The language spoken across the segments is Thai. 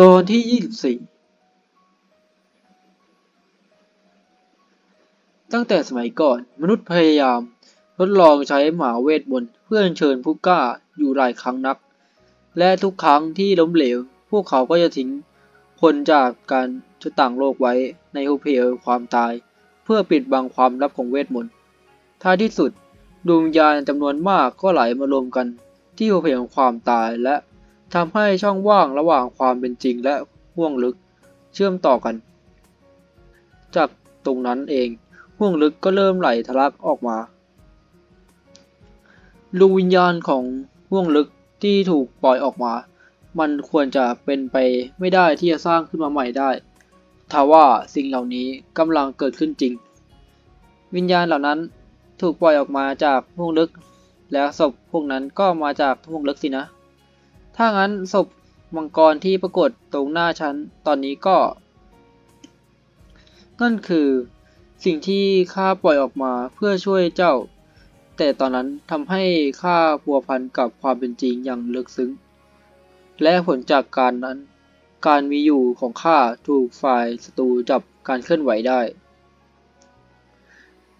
ตอนที่ยี่สิบสี่ตั้งแต่สมัยก่อนมนุษย์พยายาม ทดลองใช้หมาเวทมนต์เพื่อเชิญผู้กล้าอยู่หลายครั้งนัก และทุกครั้งที่ล้มเหลว พวกเขาก็จะทิ้งคนจากการชะต่างโลกไว้ในหุบเหวความตาย เพื่อปิดบังความลับของเวทมนต์ท้ายที่สุดดวงวิญญาณจำนวนมากก็ไหลมารวมกันที่หุบเหวของความตายและ ทำให้ช่องว่างระหว่างความเป็นจริงและห่วงลึกเชื่อมต่อกัน จากตรงนั้นเองห่วงลึกก็เริ่มไหลทะลักออกมาดวงวิญญาณของห่วงลึกที่ถูกปล่อยออกมา มันควรจะเป็นไปไม่ได้ที่จะสร้างขึ้นมาใหม่ได้ทว่าสิ่งเหล่านี้กำลังเกิดขึ้นจริง วิญญาณเหล่านั้นถูกปล่อยออกมาจากห่วงลึก แล้วศพพวกนั้นก็มาจากห่วงลึกสินะ ถ้างั้นศพมังกรที่ปรากฏตรงหน้าฉันตอนนี้ก็ นั่นคือสิ่งที่ข้าปล่อยออกมาเพื่อช่วยเจ้า แต่ตอนนั้นทำให้ข้าพัวพันกับความเป็นจริงอย่างลึกซึ้ง และผลจากการนั้น การมีอยู่ของข้าถูกฝ่ายศัตรูจับการเคลื่อนไหวได้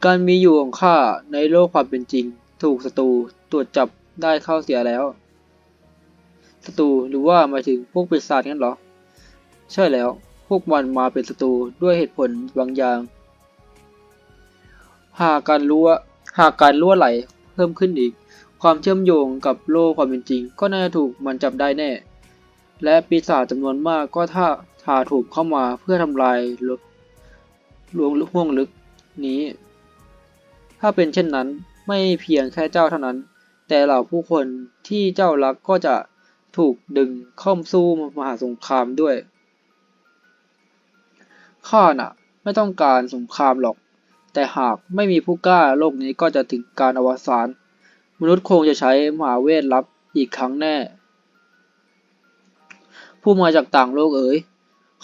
การมีอยู่ของข้าในโลกความเป็นจริง ถูกศัตรูตรวจจับได้เข้าเสียแล้ว ศัตรูหรือว่าหมายถึงพวกปีศาจงั้นเหรอ ใช่แล้ว พวกมันมาเป็นศัตรูด้วยเหตุผลบางอย่าง หากการรั่วหากการรั่วไหลเพิ่มขึ้นอีก ความเชื่อมโยงกับโลกความเป็นจริง ก็น่าจะถูกมันจับได้แน่ และปีศาจจำนวนมากก็ถ้าถาถูกเข้ามาเพื่อทำลายลลวงห่วงลึกนี้ ถ้าเป็นเช่นนั้นไม่เพียงแค่เจ้าเท่านั้น แต่เหล่าผู้คนที่เจ้ารักก็จะ ถูกดึงเข้าสู้มหาสงครามด้วย ข้าน่ะ ไม่ต้องการสงครามหรอก แต่หากไม่มีผู้กล้าโลกนี้ก็จะถึงการอวสานมนุษย์คงจะใช้มหาเวทลับอีกครั้งแน่ ผู้มาจากต่างโลกเอ๋ย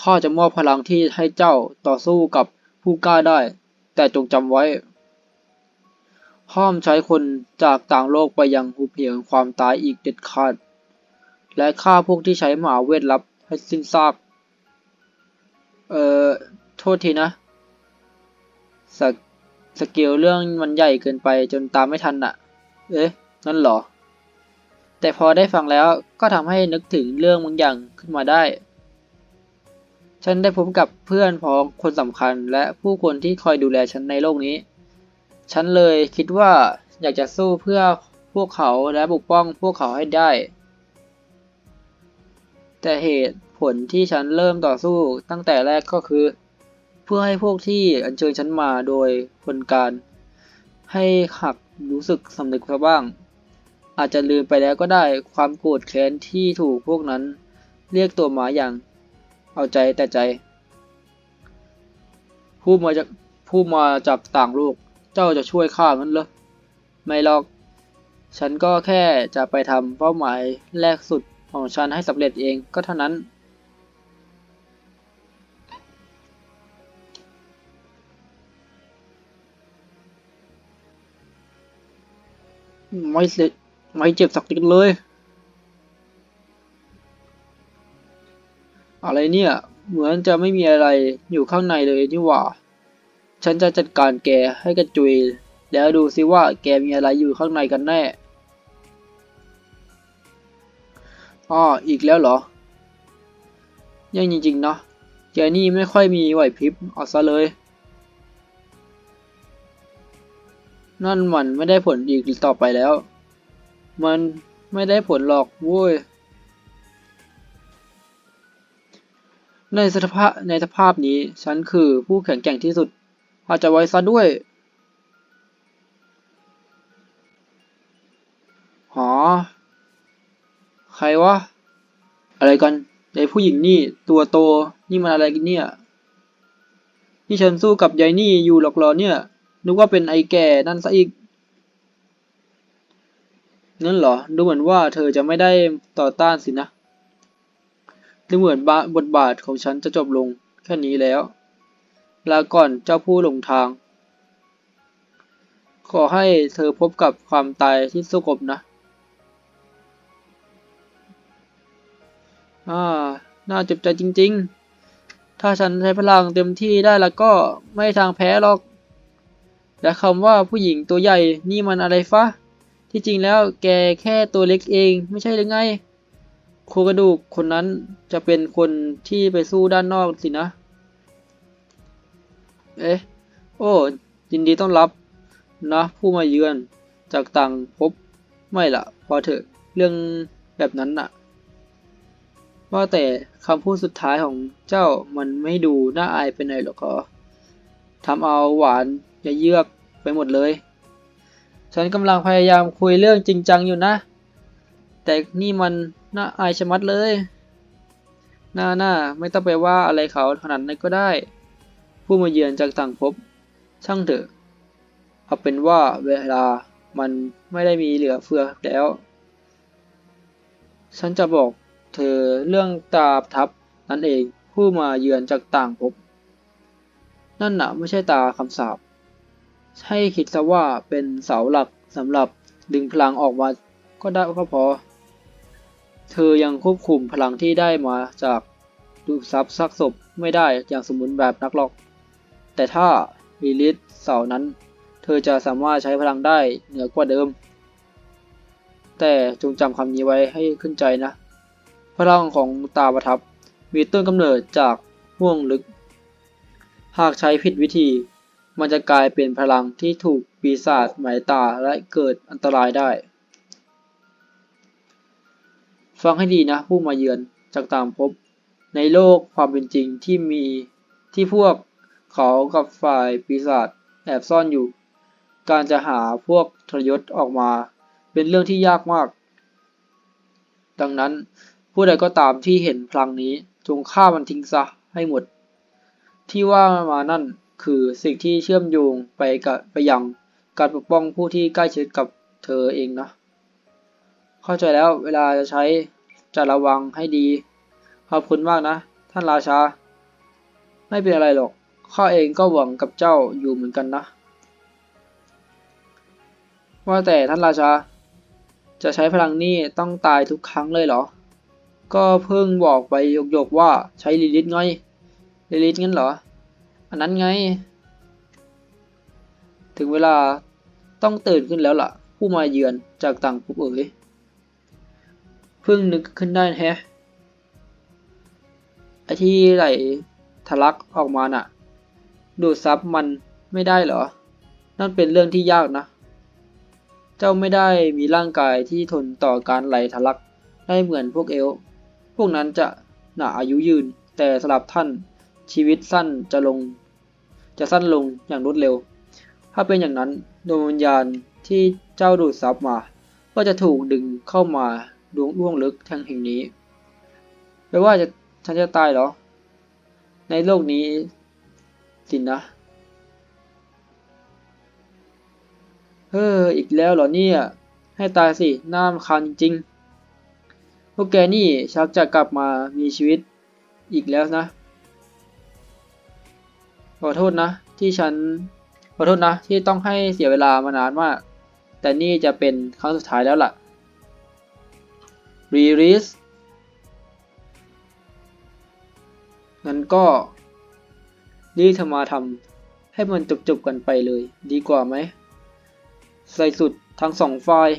ข้าจะมอบพลังที่ให้เจ้าต่อสู้กับผู้กล้าได้ แต่จงจำไว้ ห้ามใช้คนจากต่างโลกไปยังหุบเหวความตายอีกเด็ดขาด และฆ่าพวกที่ใช้หมาเวทลับให้สิ้นซาก เอ่อ โทษทีนะสกสเกลเรื่องมันใหญ่เกินไปจนตามไม่ทันอะเอ๊ะ นั่นหรอ แต่พอได้ฟังแล้วก็ทำให้นึกถึงเรื่องบางอย่างขึ้นมาได้ ฉันได้พบกับเพื่อนพ้องคนสำคัญและผู้คนที่คอยดูแลฉันในโลกนี้ ฉันเลยคิดว่าอยากจะสู้เพื่อพวกเขาและปกป้องพวกเขาให้ได้ แต่เหตุผลที่ฉันเริ่มต่อสู้ตั้งแต่แรกก็คือ เพื่อให้พวกที่อัญเชิญฉันมาโดยคนการ ให้หักรู้สึกสำนึกซะบ้าง อาจจะลืมไปแล้วก็ได้ความโกรธแค้นที่ถูกพวกนั้น เรียกตัวมาอย่าง เอาใจแต่ใจ ผู้มาจากผู้มาจากต่างโลกเจ้าจะช่วยข้างั้นเหรอไม่หรอก ฉันก็แค่จะไปทำเป้าหมายแรกสุด ของฉันให้สำเร็จเองก็เท่านั้น ไม่เสร็จไม่เจ็บสักนิดเลย อะไรเนี่ย เหมือนจะไม่มีอะไรอยู่ข้างในเลยนี่หว่า ฉันจะจัดการแกให้กระจุย แล้วดูซิว่าแกมีอะไรอยู่ข้างในกันแน่ อ้ออีกแล้วเหรอ ยังจริงๆเนาะแกนี่ไม่ค่อยมีไหวพริบเอาซะเลย นั่นมันไม่ได้ผลอีกต่อไปแล้ว มันไม่ได้ผลหรอกโว้ย ในสภาพในสภาพนี้ฉันคือผู้แข็งแกร่งที่สุด อาจจะไว้ซะด้วยหอ ใครวะ อะไรกันไอ้ผู้หญิงนี่ตัวโตนี่มันอะไรกันเนี่ยที่ฉันสู้กับยายนี่อยู่หรอกหรอเนี่ย นึกว่าเป็นไอ้แก่นั่นซะอีกนั่นเหรอ ดูเหมือนว่าเธอจะไม่ได้ต่อต้านสินะ ดูเหมือนบทบาทของฉันจะจบลงแค่นี้แล้ว ลาก่อนเจ้าผู้หลงทาง ขอให้เธอพบกับความตายที่สงบนะ อ่า น่าเจ็บใจจริง ๆ ถ้าฉันใช้พลังเต็มที่ได้แล้วก็ไม่ทางแพ้หรอก และคำว่าผู้หญิงตัวใหญ่นี่มันอะไรฟะ ที่จริงแล้วแกแค่ตัวเล็กเองไม่ใช่หรือไง โครกระดูกคนนั้นจะเป็นคนที่ไปสู้ด้านนอกสินะ เอ๊ะ โอ้ยินดีต้อนรับนะผู้มาเยือนจากต่างภพไม่ละพอเถอะเรื่องแบบนั้นน่ะ ว่าแต่คำพูดสุดท้ายของเจ้ามันไม่ดูน่าอายไปหน่อยหรอกอทำเอาหวานจะเยือกไปหมดเลย ฉันกำลังพยายามคุยเรื่องจริงจังอยู่นะ แต่นี่มันน่าอายชะมัดเลยหน่าหน่าไม่ต้องไปว่าอะไรเขาขนาดนั้นก็ได้ ผู้มาเยือนจากต่างภพช่างเถอะเอาเป็นว่าเวลามันไม่ได้มีเหลือเฟือแล้ว ฉันจะบอก เธอเรื่องตาทับนั่นเองผู้มาเยือนจากต่างภพนั่นน่ะไม่ใช่ตาคำสาปให้คิดซะว่าเป็นเสาหลักสำหรับดึงพลังออกมาก็ได้ก็พอ เธอยังควบคุมพลังที่ได้มาจากดูดซับซักศพไม่ได้อย่างสมบูรณ์แบบนักหรอก แต่ถ้าลิลิทเสานั้น เธอจะสามารถใช้พลังได้เหนือกว่าเดิม แต่จงจำคำนี้ไว้ให้ขึ้นใจนะ พลังของตาประทับ มีต้นกำเนิดจากห่วงลึก หากใช้ผิดวิธี มันจะกลายเป็นพลังที่ถูกปีศาจหมายตาและเกิดอันตรายได้ ฟังให้ดีนะผู้มาเยือนจากต่างภพในโลกความเป็นจริงที่มีที่พวกเขากับฝ่ายปีศาจแอบซ่อนอยู่ การจะหาพวกทรยศออกมา เป็นเรื่องที่ยากมาก ดังนั้น ผู้ใดก็ตามที่เห็นพลังนี้จงฆ่ามันทิ้งซะให้หมด ที่ว่ามานั่นคือสิ่งที่เชื่อมโยงไปกับไปยังการปกป้องผู้ที่ใกล้ชิดกับเธอเองนะ เข้าใจแล้วเวลาจะใช้จะระวังให้ดี ขอบคุณมากนะ ท่านราชา ไม่เป็นอะไรหรอก ข้าเองก็หวังกับเจ้าอยู่เหมือนกันนะ ว่าแต่ท่านราชา จะใช้พลังนี่ต้องตายทุกครั้งเลยเหรอ ก็เพิ่งบอกไปหยกๆว่าใช้ลิลิทไงลิลิทงั้นเหรอ อันนั้นไง ถึงเวลาต้องตื่นขึ้นแล้วล่ะ ผู้มาเยือนจากต่างภพเอ๋ยเพิ่งนึกขึ้นได้แฮะไอที่ไหลทะลักออกมาน่ะ ดูดซับมันไม่ได้เหรอ นั่นเป็นเรื่องที่ยากนะ เจ้าไม่ได้มีร่างกายที่ทนต่อการไหลทะลักได้เหมือนพวกเอล พวกนั้นจะหนาอายุยืน แต่สำหรับท่านชีวิตสั้นจะลง จะสั้นลงอย่างรวดเร็ว ถ้าเป็นอย่างนั้นดวงวิญญาณที่เจ้าดูดซับมา ก็จะถูกดึงเข้ามาดวงล่วงลึกทางแห่งนี้แปลว่าจะฉันจะตายเหรอ ในโลกนี้สินะเฮ้ออีกแล้วเหรอเนี่ย ให้ตายสิน่ารำคาญจริง พวกแกนี่ชักจะกลับมามีชีวิตอีกแล้วนะ ขอโทษนะ ที่ฉัน ขอโทษนะ ที่ต้องให้เสียเวลามานานมาก แต่นี่จะเป็นครั้งสุดท้ายแล้วล่ะรีริสงั้นก็รีบทำมาทำให้มันจบๆกันไปเลย ดีกว่าไหม ใส่สุดทั้งสองฝ่าย